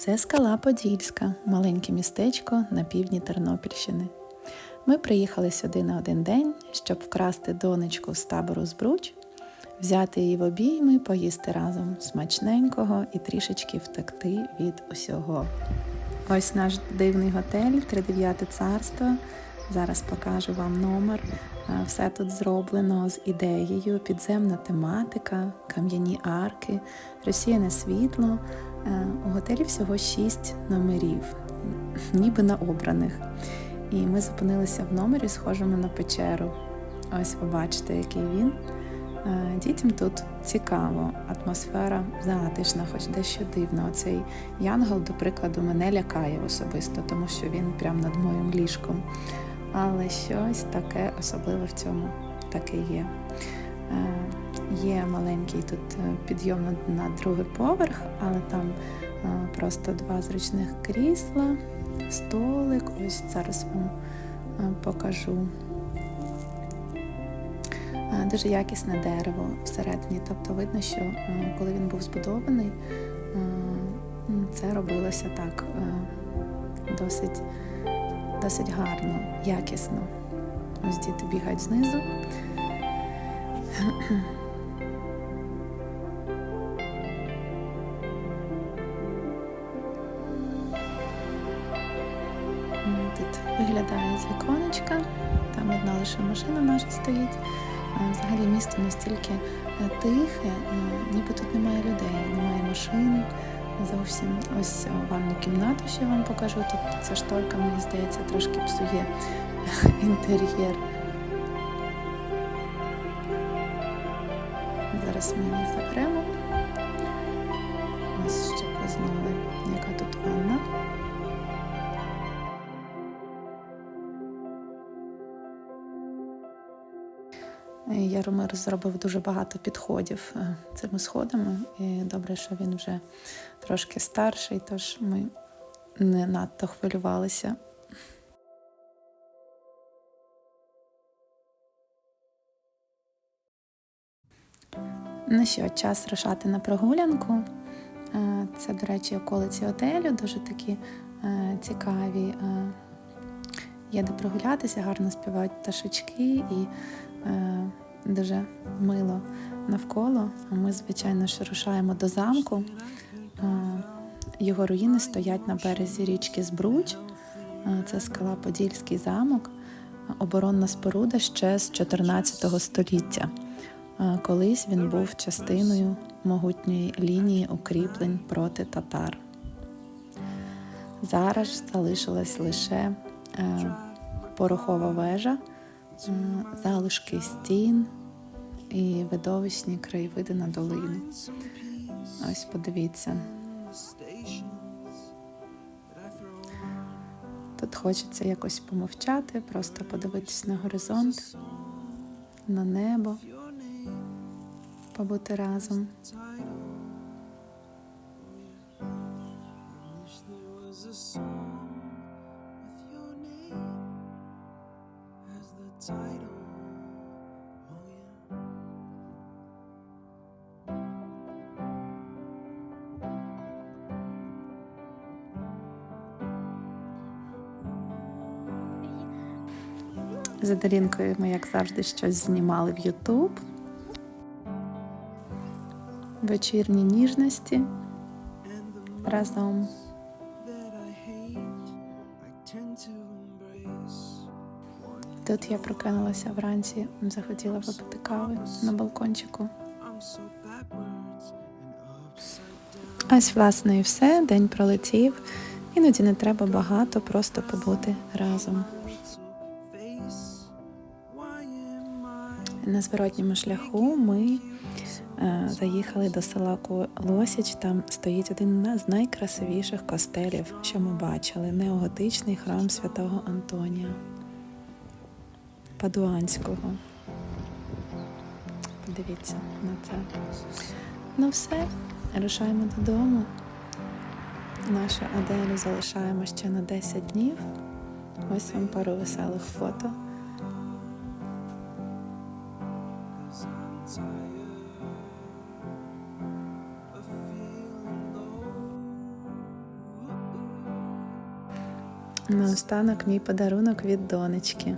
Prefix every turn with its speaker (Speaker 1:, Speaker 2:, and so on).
Speaker 1: Це скала Подільська, маленьке містечко на півдні Тернопільщини. Ми приїхали сюди на один день, щоб вкрасти донечку з табору Збруч, взяти її в обійми, поїсти разом смачненького і трішечки втекти від усього. Ось наш дивний готель, тридев'яте царство. Зараз покажу вам номер. Е, Все тут зроблено з ідеєю, підземна тематика, кам'яні арки, розсіяне світло. Е, У готелі всього шість номерів, ніби на обраних. І ми зупинилися в номері, схожому на печеру. Ось ви бачите, який він. Е, Дітям тут цікаво, атмосфера затишна, хоч дещо дивно. Оцей янгол, до прикладу, мене лякає особисто, тому що він прямо над моїм ліжком. Але щось таке особливе в цьому таке є. Е, Є маленький тут е, підйом на, другий поверх, але там е, просто два зручних крісла, столик. Ось зараз вам покажу. Дуже якісне дерево всередині. Тобто видно, що коли він був збудований, це робилося так досить, досить гарно, якісно. Ось діти бігають знизу. Тут виглядає віконечка, там одна лише машина наша стоїть. Взагалі місто настільки е, тихе, е, ніби тут немає людей, немає машин. Зовсім ось е, ванну кімнату ще вам покажу. Тут ця шторка, мені здається, трошки псує інтер'єр. Зараз ми її заберемо. Яромир зробив дуже багато підходів е, цими сходами. І добре, що він вже трошки старший, тож ми не надто хвилювалися. Ну що, час рушати на прогулянку. Е, Це, до речі, околиці отелю, дуже такі е, цікаві. е, Є де прогулятися, гарно співають пташечки і е, дуже мило навколо. Ми, звичайно ж, рушаємо до замку. Е, Його руїни стоять на березі річки Збруч. Е, Це скала Подільський замок, оборонна споруда ще з 14 століття. Е, Колись він був частиною могутньої лінії укріплень проти татар. Зараз залишилась лише е, порохова вежа, е, залишки стін і видовищні краєвиди на долину. Ось подивіться. Тут хочеться якось помовчати, просто подивитись на горизонт, на небо, побути разом.
Speaker 2: Song
Speaker 1: За Дарінкою ми, як завжди, щось знімали в Ютуб. Вечірні ніжності разом. Тут я прокинулася вранці, захотіла випити кави на балкончику. Ось, власне, і все. День пролетів. Іноді не треба багато, просто побути разом. На зворотньому шляху ми е, заїхали до села Лосіч. Там стоїть один з найкрасивіших костелів, що ми бачили неоготичний храм святого Антонія Падуанського. Подивіться на це. Ну все, рушаємо додому. Нашу Аделю залишаємо ще на 10 днів. Ось вам пару веселих фото. Наостанок мій подарунок від донечки.